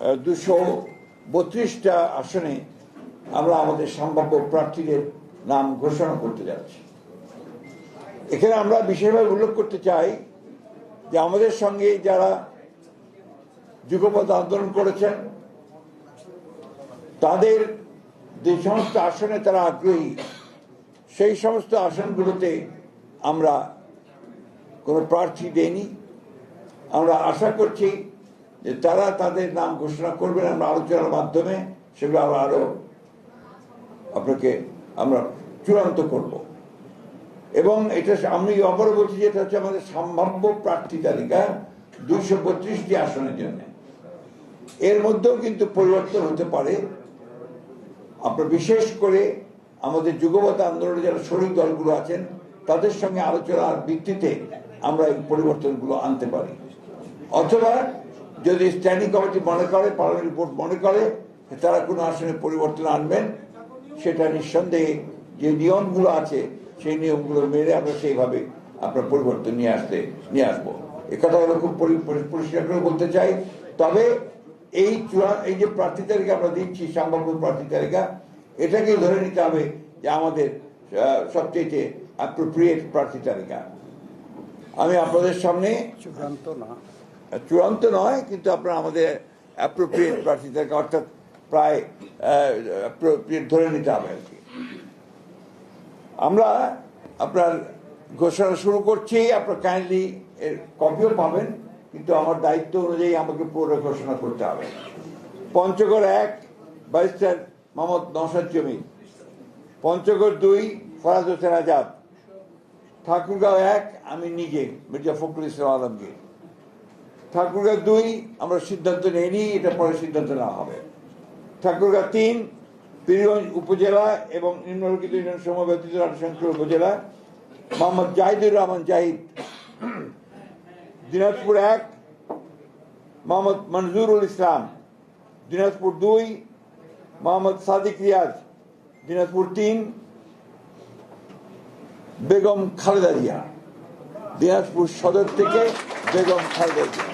দুশো বত্রিশটা আসনে আমরা আমাদের সম্ভাব্য প্রার্থীদের নাম ঘোষণা করতে যাচ্ছি। এখানে আমরা বিশেষভাবে উল্লেখ করতে চাই যে আমাদের সঙ্গে যারা যুগপথ আন্দোলন করেছেন, তাদের যে সমস্ত আসনে তারা আগ্রহী, সেই সমস্ত আসনগুলোতে আমরা কোনো প্রার্থী দেইনি। আমরা আশা করছি যে তারা তাদের নাম ঘোষণা করবেন, আমরা আলোচনার মাধ্যমে সেগুলো আমরা আরও আপনাকে আমরা চূড়ান্ত করব। এবং এটা আমি অপর বলছি যে এটা হচ্ছে আমাদের সম্ভাব্য প্রার্থী তালিকা, দুইশো বত্রিশটি আসনের জন্য। এর মধ্যেও কিন্তু পরিবর্তন হতে পারে। আপনার বিশেষ করে আমাদের যুগপথ আন্দোলনে যারা শরীর দলগুলো আছেন, তাদের সঙ্গে আলোচনার ভিত্তিতে আমরা এই পরিবর্তনগুলো আনতে পারি। অথবা যদি স্ট্যান্ডিং কমিটি মনে করে পার্লামেন্ট রিপোর্ট মনে করে তারা কোনো আসনে পরিবর্তন আনবেন, সেটা নিঃসন্দেহে যে নিয়মগুলো আছে, সেই নিয়মগুলো মেনে আমরা সেইভাবে আপনার পরিবর্তন নিয়ে আসতে, নিয়ে আসব। এ কথাগুলো খুব পরি- পরি- পরিষ্কার করে বলতে চাই। তবে এই চূড়া, এই যে প্রার্থী তালিকা আমরা দিচ্ছি, সম্ভাব্য প্রার্থী তালিকা, এটাকে ধরে নিতে হবে যে আমাদের সবচেয়ে অ্যাপ্রোপ্রিয়েট প্রার্থী তালিকা। আমি আপনাদের সামনে না। চূড়ান্ত নয়, কিন্তু আপনার আমাদের অ্যাপ্রোপ্রিয়েট প্রার্থী তালিকা অর্থাৎ প্রায় ধরে নিতে হবে আর কি। আমরা আপনার ঘোষণা শুরু করছি, আপনার কাইন্ডলি এর কপিও পাবেন, কিন্তু আমার দায়িত্ব অনুযায়ী আমাকে পুরো ঘোষণা করতে হবে। পঞ্চগড় এক, ব্যারিস্টার মোহাম্মদ নসাদ জমি পঞ্চগড় দুই, ফরাজ হোসেন আজাদ। ঠাকুরগাঁও এক, আমি নিজে, মির্জা ফখরুল ইসলাম আলমগীর। ঠাকুরগাঁও দুই, আমরা সিদ্ধান্ত নেইনি, এটা পরে সিদ্ধান্ত নেওয়া হবে। ঠাকুরগা তিন পীরগঞ্জ উপজেলা এবং নিম্নলিখিত ইউনিয়ন সমূহ ব্যতীত উপজেলা, মোহাম্মদ জাহিদুর রহমান জাহিদ। দিনাজপুর এক, মোহাম্মদ মনজুরুল ইসলাম। দিনাজপুর দুই, মোহাম্মদ সাদিক রিয়াজ। দিনাজপুর তিন, বেগম খালেদা জিয়া। দিনাজপুর সদর থেকে বেগম খালেদা জিয়া।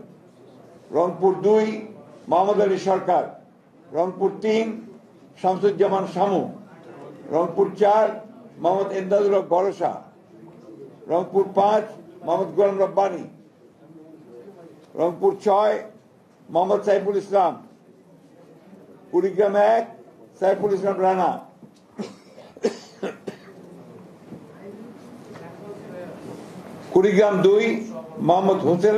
রংপুর দুই, মোহাম্মদ আলী সরকার। রংপুর তিন, শামসুজ্জামান শামু। রংপুর চার, মোহাম্মদ এমদাদুল ভরসা। রংপুর পাঁচ, মোহাম্মদ গোলাম রব্বানি। রংপুর ছয়, মোহাম্মদ সাইফুল ইসলাম। কুড়িগ্রাম এক, সাইফুল ইসলাম রানা। কুড়িগ্রাম দুই, মোহাম্মদ হোসেন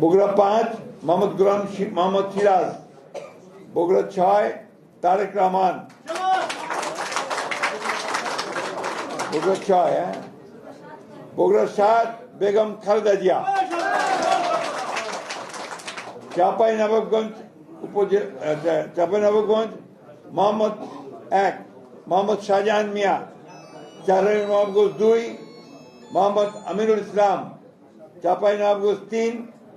বগুড়া পাঁচ, মোহাম্মদ গুলাম মোহাম্মদ সিরাজ। বগুড়া ছয়, তারেক রহমান। বগুড়া ছয় হ্যাঁ? বগুড়া সাত, বেগম খালেদা জিয়া। চাপাই নবাবগঞ্জ উপজেলা চাপাই নবাবগঞ্জ মোহাম্মদ এক, মোহাম্মদ শাহজাহান মিয়া। চারাই নবাবগঞ্জ দুই, মোহাম্মদ আমিনুল ইসলাম। চাপাই নবাবগঞ্জ তিন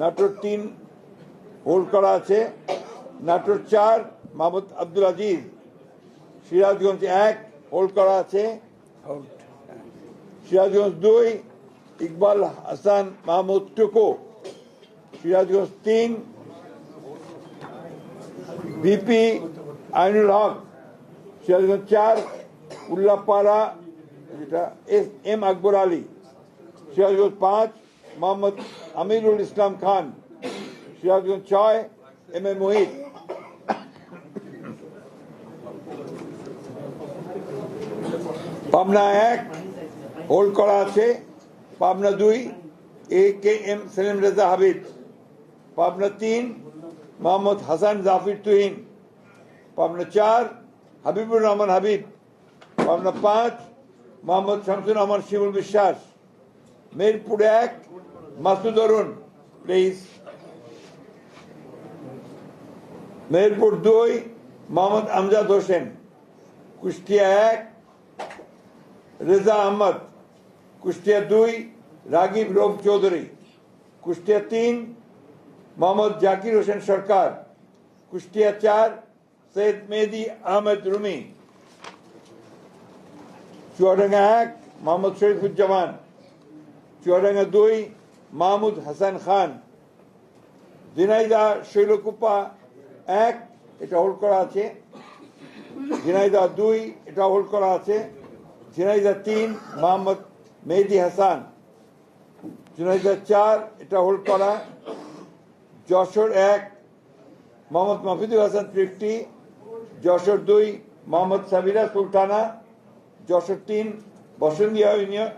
নাটোর তিন হোল্ড করা আছে। নাটোর চার মাহমুদ আব্দুল আজিজ। সিরাজগঞ্জ এক হোল্ড করা আছে। সিরাজগঞ্জ দুই ইকবাল হাসান মাহমুদ টুকু। সিরাজগঞ্জ তিন ভিপি আইনুল হক। সিরাজগঞ্জ চার উল্লাপাড়া যেটা এস এম আকবর আলী। সিরাজগঞ্জ পাঁচ মোহাম্মদ আমিরুল ইসলাম খান, সিরাজগঞ্জ ছয়, এম এ মোহিত। পাবনা এক, হোল্ড করা আছে। পাবনা দুই, A K M Selim Reza Habib. Pabna তিন, মোহাম্মদ হাসান জাফির তুহিন। পাবনা চার, হাবিবুর রহমান হাবিব। পাবনা পাঁচ, মোহাম্মদ শামসুর রহমান শিমুল বিশ্বাস। মিরপুর এক মাসুদ অরুণ প্লিজ মেহেরপুর দুই মোহাম্মদ আমজাদ হোসেন কুষ্টিয়া এক রেজা আহমদ কুষ্টিয়া দুই রাগিব রোগ চৌধুরী কুষ্টিয়া তিন মোহাম্মদ জাকির হোসেন সরকার কুষ্টিয়া চার সৈয়দ মেহেদি আহমেদ রুমি চুয়াডাঙ্গা এক মোহাম্মদ শরীফুজ্জামান চুয়াডাঙ্গা দুই, মাহমুদ হাসান খান। ঝিনাইদা শৈলকুপা এক, এটা হোল্ড করা আছে। ঝিনাইদা দুই, এটা হোল্ড করা আছে। ঝিনাইদা তিন মোহাম্মদ মেহেদি হাসান। ঝিনাইদা চার, এটা হোল্ড করা। যশোর এক মোহাম্মদ মাফিদুল হাসান ফিফটি যশোর দুই মোহাম্মদ সাবিরা সুলতানা। যশোর তিন বসন্তিয়া ইউনিয়ন,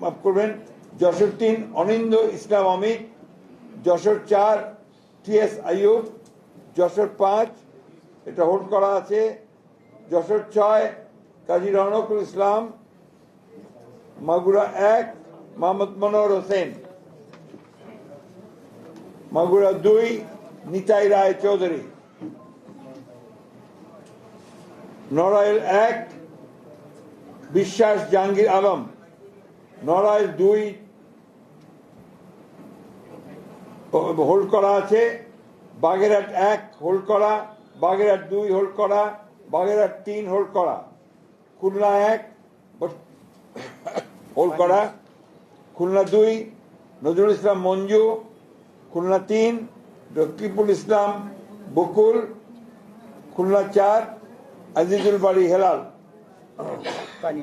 মাফ করবেন যশোর তিন অনিন্দ ইসলাম অমিত, যশোর চার, টি এস আইয়ুব, যশোর পাঁচ, এটা হোল্ড করা আছে, যশোর ছয়, কাজী রনকুল ইসলাম, মাগুরা এক, মোহাম্মদ মনোহর হোসেন। মাগুরা দুই, নিতাই রায় চৌধুরী। নড়াইল এক, বিশ্বাস জাহাঙ্গীর আলম। নড়াইল দুই হোল্ড করা আছে বাগেরহাট এক হোল্ড করা বাগেরহাট দুই হোল্ড করা বাগেরহাট তিন হোল্ড করা। খুলনা এক হোল্ড করা। খুলনা দুই নজরুল ইসলাম মঞ্জু। খুলনা তিন রকিবুল ইসলাম বকুল। খুলনা চার আজিজুল বাড়ি হেলাল। পানি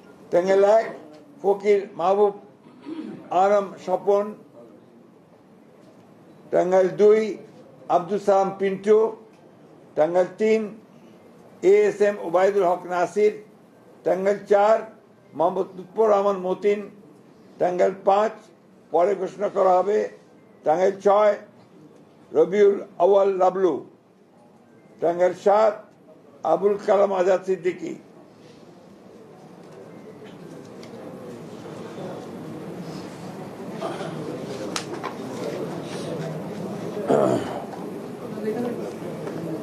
এক ফকির মাহবুব আরম স্বপন টাঙ্গাইল দুই আব্দুল সালাম পিন্টু টাঙ্গাইল তিন A S M Obaidul Haque Nasir Tangail চার মোহাম্মদ লুৎফর রহমান মতিন টাঙ্গাইল পাঁচ পরে ঘোষণা করা হবে টাঙ্গাইল ছয় রবিউল আউয়াল লাবলু টাঙ্গাইল সাত আবুল কালাম আজাদ সিদ্দিকী।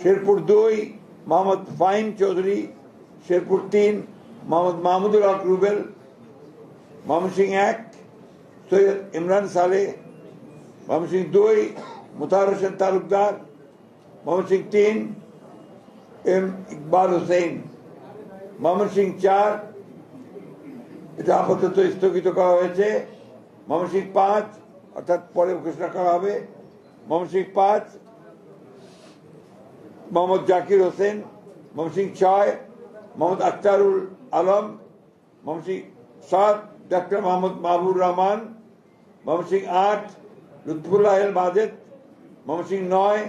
শেরপুর দুই মোহাম্মদ ফাইম চৌধুরী শেরপুর তিন মোহাম্মদ মাহমুদুল হক রুবেল মোহাম্মদ সিং এক সৈয়দ ইমরান সালে মোহাম্মদ সিং দুই মুতার হোসেন তালুকদার মোহাম্মদ সিং তিন এম ইকবাল হোসেন মোহাম্মদ সিং চার, এটা আপাতত স্থগিত করা হয়েছে। মোহাম্মদ সিং পাঁচ, অর্থাৎ পরে ঘোষণা করা হবে। মোহাম্মদ সিং পাঁচ মোহাম্মদ জাকির হোসেন, মোহাম্মদ সিং ছয় মোহাম্মদ আখতারুল আলম, মোহাম্মদ সিং সাত ডক্টর মোহাম্মদ মাহবুর রহমান, মোহাম্মদ সিং আট, লুৎফুল্লাহ মাজেদ, মোহাম্মদ সিং নয়,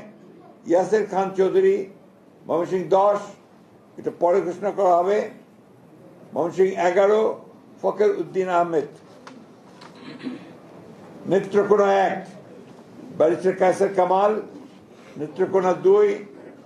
ইয়াসের খান চৌধুরী, মোহাম্মদ সিং দশ, এটা পরে ঘোষণা করা হবে, মোহাম্মদ সিং এগারো ফকের উদ্দিন আহমেদ। নেত্রকোনা এক, ব্যারিস্টার কায়সার কামাল, নেত্রকোনা দুই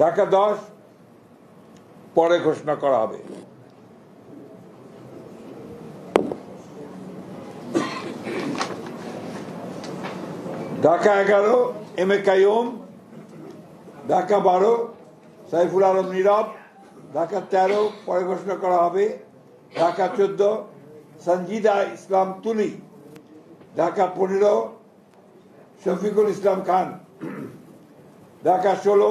ঢাকা দশ, পরে ঘোষণা করা হবে। ঢাকা এগারো, এম এ কাইম ঢাকা বারো, সাইফুল আলম নীরব। ঢাকা তেরো, পরে ঘোষণা করা হবে। ঢাকা চোদ্দ সঞ্জিদা ইসলাম তুলি। ঢাকা পনেরো, শফিকুল ইসলাম খান। ঢাকা ষোলো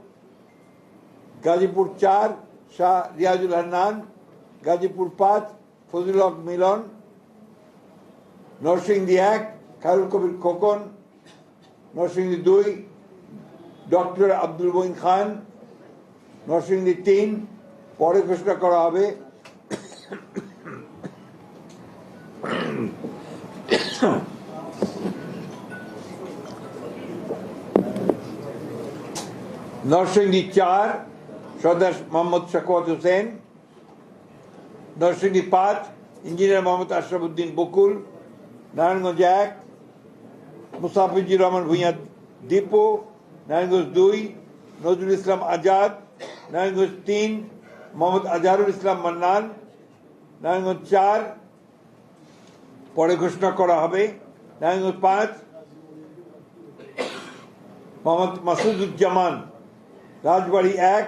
গাজীপুর চার, শাহ রিয়াজুল হান্নান, গাজীপুর পাঁচ, ফজলুল হক মিলন, নরসিংদী এক, খায়রুল কবির খোকন, নরসিংদী দুই, ডক্টর আব্দুল মঈন খান, নরসিংদী তিন, পরে ঘোষণা করা হবে। নরসিংদী চার সর্দার মোহাম্মদ শাকওয়াত হোসেন নরসিংদী পাঁচ ইঞ্জিনিয়ার মোহাম্মদ আশরাফুদ্দিন বকুল নারায়ণগঞ্জ এক মুসাফিজুর রহমান ভূঁইয়া দীপু নারায়ণগঞ্জ দুই নজরুল ইসলাম আজাদ নারায়ণগঞ্জ তিন মোহাম্মদ আজহারুল ইসলাম মান্নান নারায়ণগঞ্জ চার পরে ঘোষণা করা হবে। নারায়ণগঞ্জ পাঁচ মোহাম্মদ মাসুদুজ্জামান রাজবাড়ী এক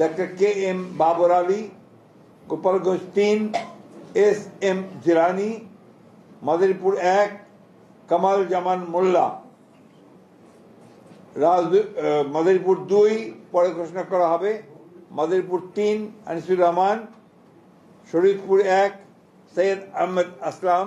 doctor K M Babar Ali Gopalganj তিন এস এম জিরানি মাদারীপুর এক কামাল জামান মোল্লা রাজ মাদারীপুর দুই পরে ঘোষণা করা হবে। মাদারীপুর তিন আনিসুর রহমান শরীফপুর এক সৈয়দ আহমেদ আসলাম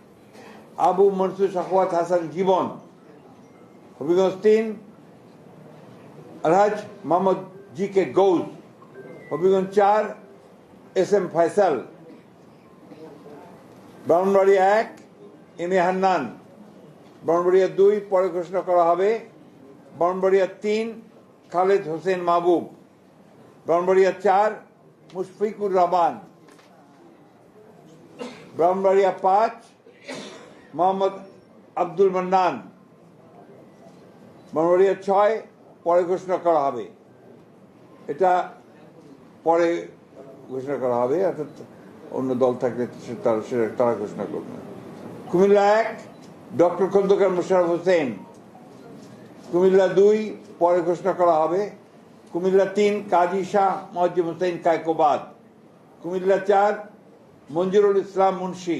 আবু মনসুর শাহওয়াত হাসান জীবন, হবিগঞ্জ তিন আলহাজ মোহাম্মদ জি কে গৌজ হবিগঞ্জ চার, এস এম ফয়সাল। ব্রাহ্মণবাড়িয়া এক, এম এ হান্নান। ব্রাহ্মণবাড়িয়া দুই, পরে ঘোষণা করা হবে। ব্রাহ্মণবাড়িয়া তিন, খালেদ হোসেন মাহবুব। ব্রাহ্মণবাড়িয়া চার, মুশফিকুর রহমান। ব্রাহ্মণবাড়িয়া পাঁচ মোহাম্মদ আব্দুল মান্নান। ব্রাহ্মণবাড়িয়া ছয়, পরে ঘোষণা করা হবে। এটা পরে ঘোষণা করা হবে, অর্থাৎ অন্য দল থাকলে তারা তারা ঘোষণা করবে। কুমিল্লা এক, ডক্টর খন্দকার মোশারফ হোসেন। কুমিল্লা দুই, পরে ঘোষণা করা হবে। কুমিল্লা তিন, কাজী শাহ মজিব হোসেন কায়কোবাদ। কুমিল্লা চার, মঞ্জুরুল ইসলাম মুন্সি।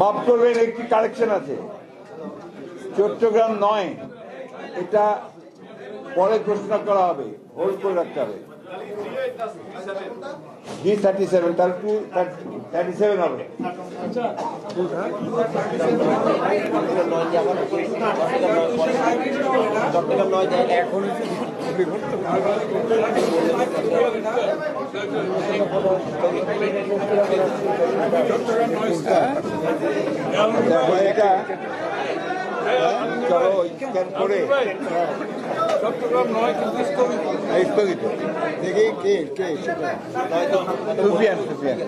মাফ করবেন, একটি কারেকশন আছে। চট্টগ্রাম নয়, এটা পরে ঘোষণা করা হবে হোল্ড করে রাখতে হবে। জি থার্টি সেভেন তার টু থার্টি সেভেন হবে? এখন এটা চলো স্ক্যান করে। চট্টগ্রাম নয় কিন্তু স্থগিত। স্থগিত। দেখি কে কে সুফিয়ান। সুফিয়ান।